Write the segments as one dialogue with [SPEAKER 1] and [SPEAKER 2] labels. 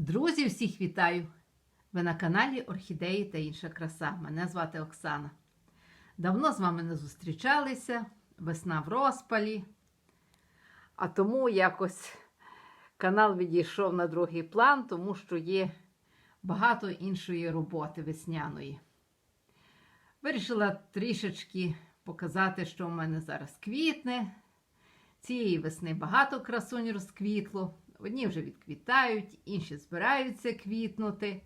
[SPEAKER 1] Друзі, всіх вітаю! Ви на каналі Орхідеї та інша краса. Мене звати Оксана. Давно з вами не зустрічалися, весна в розпалі. А тому якось канал відійшов на другий план, тому що є багато іншої роботи весняної. Вирішила трішечки показати, що в мене зараз квітне. Цієї весни багато красунь розквітло. Одні вже відквітають, інші збираються квітнути.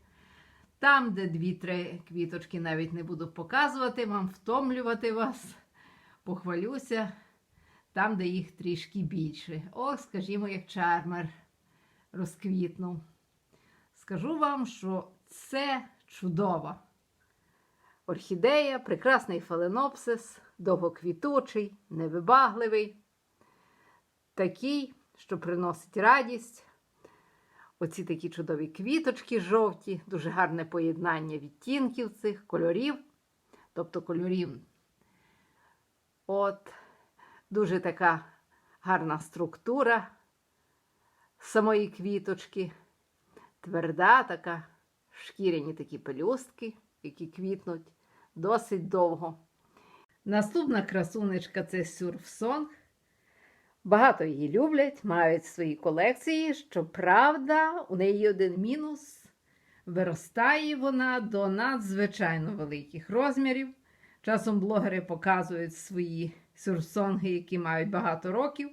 [SPEAKER 1] Там, де дві-три квіточки навіть не буду показувати, вам втомлювати вас, похвалюся, там, де їх трішки більше. О, скажімо, як чармер розквітнув. Скажу вам, що це чудова орхідея, прекрасний фаленопсис, довгоквітучий, невибагливий, такий, що приносить радість. Оці такі чудові квіточки жовті, дуже гарне поєднання відтінків цих кольорів, тобто кольорів. От, дуже така гарна структура самої квіточки, тверда така, шкіряні такі пелюстки, які квітнуть досить довго. Наступна красунечка це сюрфсонг. Багато її люблять, мають свої колекції. Щоправда, у неї один мінус. Виростає вона до надзвичайно великих розмірів. Часом блогери показують свої сюрсонги, які мають багато років.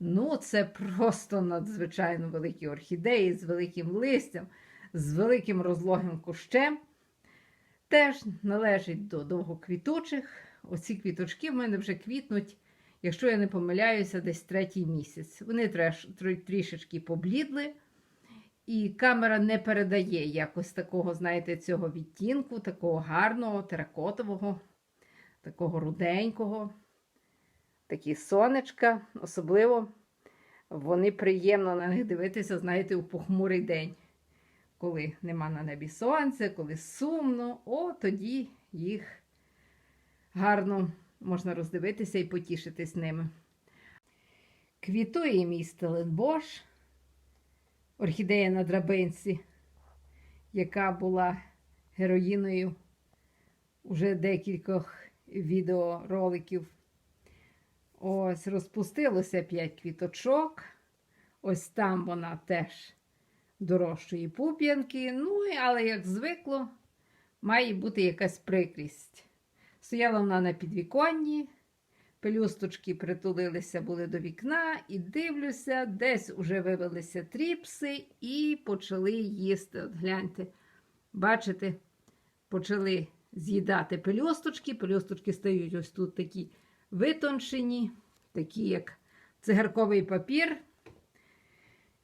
[SPEAKER 1] Ну, це просто надзвичайно великі орхідеї з великим листям, з великим розлогим кущем. Теж належить до довгоквітучих. Оці квіточки в мене вже квітнуть якщо я не помиляюся, десь третій місяць. Вони треш, трішечки поблідли, і камера не передає якось такого, знаєте, цього відтінку, такого гарного, теракотового, такого руденького. Такі сонечка, особливо вони приємно на них дивитися, знаєте, у похмурий день. Коли нема на небі сонця, коли сумно, о, тоді їх гарно можна роздивитися і потішитись ними. Квітує мій Стеленбош, орхідея на драбинці, яка була героїною уже декількох відеороликів. Ось розпустилося 5 квіточок. Ось там вона теж дорожчої пуп'янки. Ну, але, як звикло, має бути якась прикрість. Стояла вона на підвіконні, пелюсточки притулилися були до вікна, і дивлюся, десь уже вивелися тріпси і почали їсти. От гляньте, бачите, почали з'їдати пелюсточки. Пелюсточки стають ось тут такі витончені, такі, як цигарковий папір.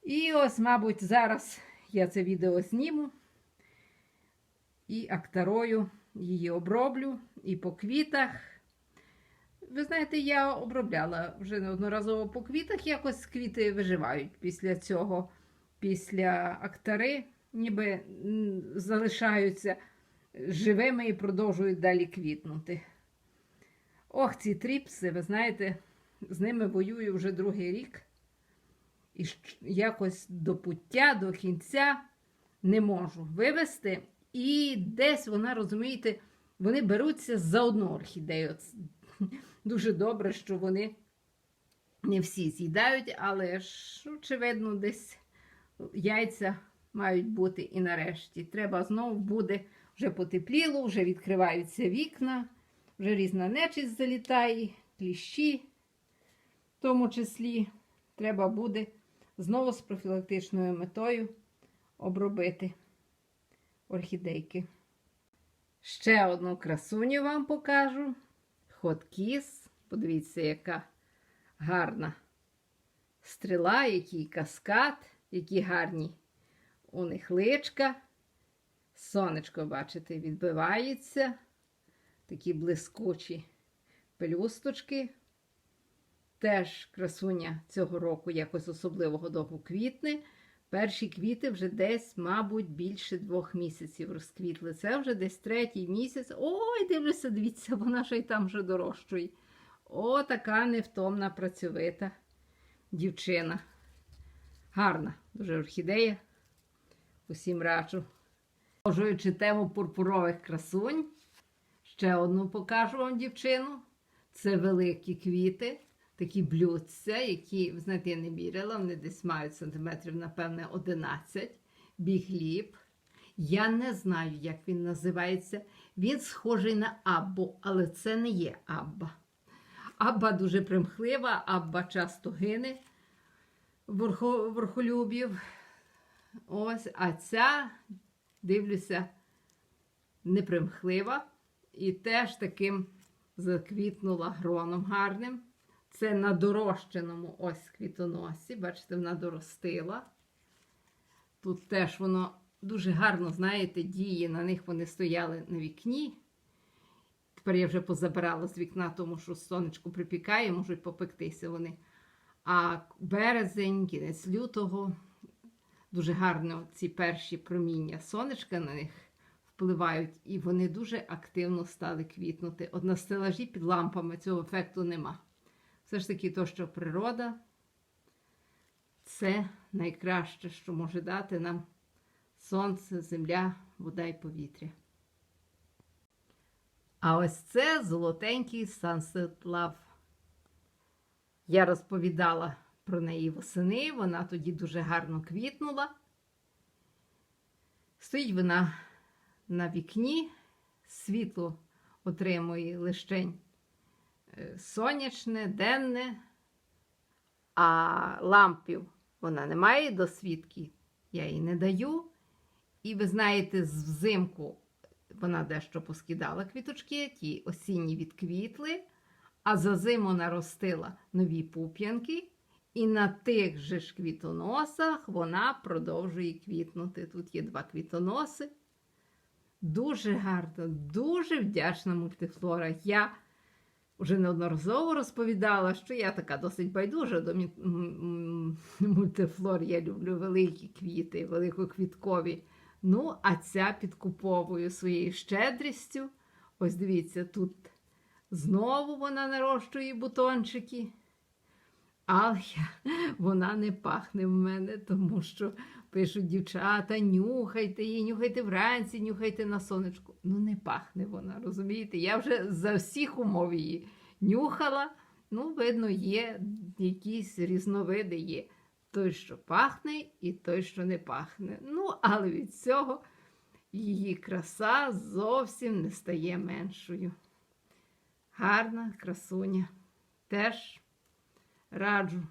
[SPEAKER 1] І ось, мабуть, зараз я це відео зніму і актарою її оброблю і по квітах. Ви знаєте, я обробляла вже неодноразово по квітах, якось квіти виживають після цього, після актари, ніби залишаються живими і продовжують далі квітнути. Ох, ці тріпси, ви знаєте, з ними воюю вже другий рік. І якось до пуття, до кінця не можу вивести. І десь вона, розумієте, вони беруться за одну орхідею. Дуже добре, що вони не всі з'їдають, але ж, очевидно, десь яйця мають бути і нарешті. Треба знову буде, вже потепліло, вже відкриваються вікна, вже різна нечість залітає, кліщі, в тому числі, треба буде знову з профілактичною метою обробити орхідейки. Ще одну красуню вам покажу. Хоткіс. Подивіться, яка гарна стріла, який каскад, які гарні у них личка. Сонечко, бачите, відбивається. Такі блискучі пелюсточки. Теж красуня цього року якось особливого довго квітне. Перші квіти вже десь, мабуть, більше двох місяців розквітли. Це вже десь третій місяць. Ой, дивлюся, дивіться, вона ще й там вже дорожчує. О, така невтомна, працьовита дівчина. Гарна, дуже орхідея. Усім раджу. Продовжуючи тему пурпурових красунь, ще одну покажу вам дівчину. Це великі квіти, такі блюдця, які, знаєте, я не міряла, вони десь мають сантиметрів, напевне, 11. Бігліб. Я не знаю, як він називається. Він схожий на Аббу, але це не є Абба. Абба дуже примхлива, Абба часто гине верхо- верхолюбів. Ось, а ця, дивлюся, непримхлива. І теж таким заквітнула гроном гарним. Це на дорощеному ось квітоносі. Бачите, вона доростила. Тут теж воно дуже гарно, знаєте, діє. На них вони стояли на вікні. Тепер я вже позабирала з вікна, тому що сонечко припікає, можуть попектися вони. А березень, кінець лютого, дуже гарно ці перші проміння сонечка на них впливають, і вони дуже активно стали квітнути. От на стелажі під лампами цього ефекту нема. Все ж таки, то, що природа, це найкраще, що може дати нам сонце, земля, вода і повітря. А ось це золотенький Sunset Love. Я розповідала про неї восени, вона тоді дуже гарно квітнула. Стоїть вона на вікні, світло отримує лишень сонячне, денне, а лампів вона не має до свідки, я їй не даю. І ви знаєте, взимку вона дещо поскидала квіточки, ті осінні відквітли, а за зиму наростила нові пуп'янки, і на тих же ж квітоносах вона продовжує квітнути. Тут є два квітоноси. Дуже гарно, дуже вдячна мультифлора. Я вже неодноразово розповідала, що я така досить байдужа до мультифлор. Я люблю великі квіти, великоквіткові. Ну, а ця підкуповую своєю щедрістю. Ось дивіться, тут знову вона нарощує бутончики. Але вона не пахне в мене, тому що пишуть дівчата, нюхайте її, нюхайте вранці, нюхайте на сонечку. Ну, не пахне вона, розумієте? Я вже за всіх умов її нюхала. Ну, видно, є якісь різновиди є. Той, що пахне, і той, що не пахне. Ну, але від цього її краса зовсім не стає меншою. Гарна красуня. Теж раджу.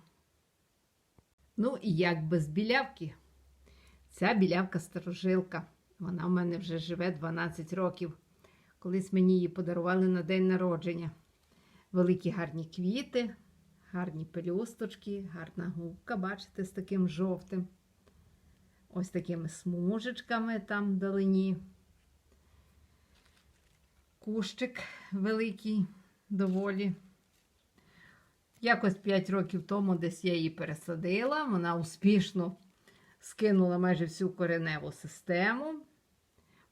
[SPEAKER 1] Ну, і як без білявки. Ця білявка старожилка. Вона в мене вже живе 12 років. Колись мені її подарували на день народження. Великі гарні квіти, гарні пелюсточки, гарна губка, бачите, з таким жовтим. Ось такими смужечками там вдалині. Кущик великий, доволі. Якось 5 років тому десь я її пересадила. Вона успішно скинула майже всю кореневу систему.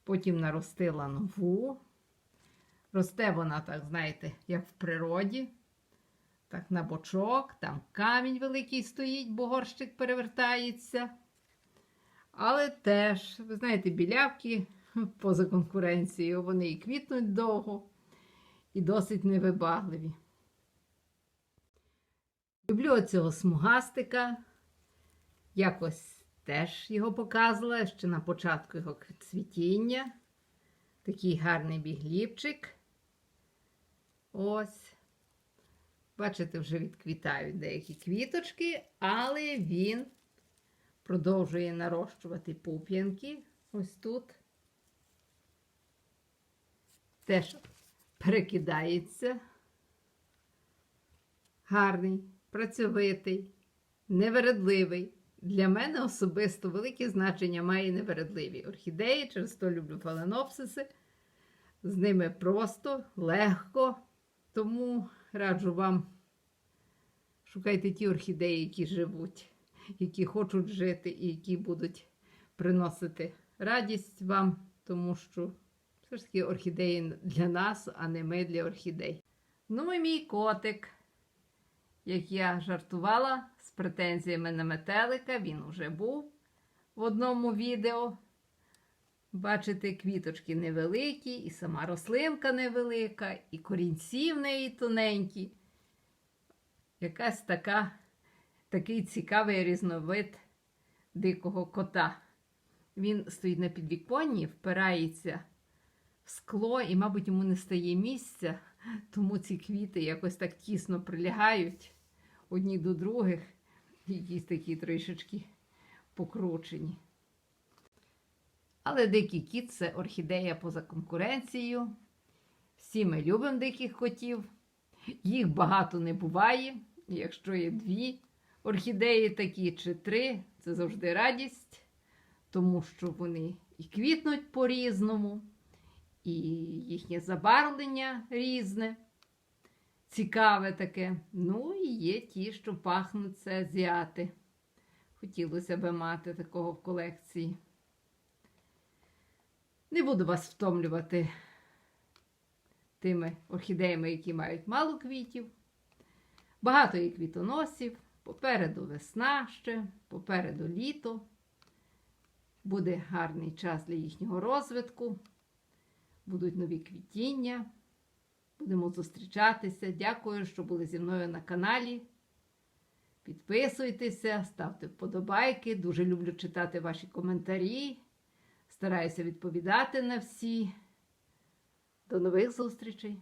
[SPEAKER 1] Потім наростила нову. Росте вона, так, знаєте, як в природі. Так, на бочок, там камінь великий стоїть, бо горщик перевертається. Але теж, ви знаєте, білявки поза конкуренцією, вони і квітнуть довго, і досить невибагливі. Люблю оцього смугастика. Якось теж його показувала ще на початку його цвітіння. Такий гарний бігліпчик. Ось. Бачите, вже відквітають деякі квіточки, але він продовжує нарощувати пуп'янки. Ось тут. Теж перекидається. Гарний, працьовитий, невередливий. Для мене особисто велике значення має невередливі орхідеї, через то люблю фаленопсиси. З ними просто, легко. Тому раджу вам шукайте ті орхідеї, які живуть, які хочуть жити і які будуть приносити радість вам, тому що все ж таки орхідеї для нас, а не ми для орхідей. Ну і мій котик, як я жартувала з претензіями на метелика, він уже був. в одному відео. Бачите, квіточки невеликі, і сама рослинка невелика, і корінці в неї тоненькі. Якась така, такий цікавий різновид дикого кота. Він стоїть на підвіконні, впирається в скло, і, мабуть, йому не стає місця, тому ці квіти якось так тісно прилягають одні до других, якісь такі трішечки покручені. Але дикий кіт це орхідея поза конкуренцією. Всі ми любимо диких котів. Їх багато не буває. Якщо є дві орхідеї такі чи три, це завжди радість, тому що вони і квітнуть по-різному, і їхнє забарвлення різне, цікаве таке. Ну і є ті, що пахнуть це азіати. Хотілося би мати такого в колекції. Не буду вас втомлювати тими орхідеями, які мають мало квітів. Багато є квітоносів. Попереду весна ще, попереду літо. Буде гарний час для їхнього розвитку. Будуть нові квітіння. Будемо зустрічатися. Дякую, що були зі мною на каналі. Підписуйтеся, ставте вподобайки. Дуже люблю читати ваші коментарі. Стараюся відповідати на всі. До нових зустрічей!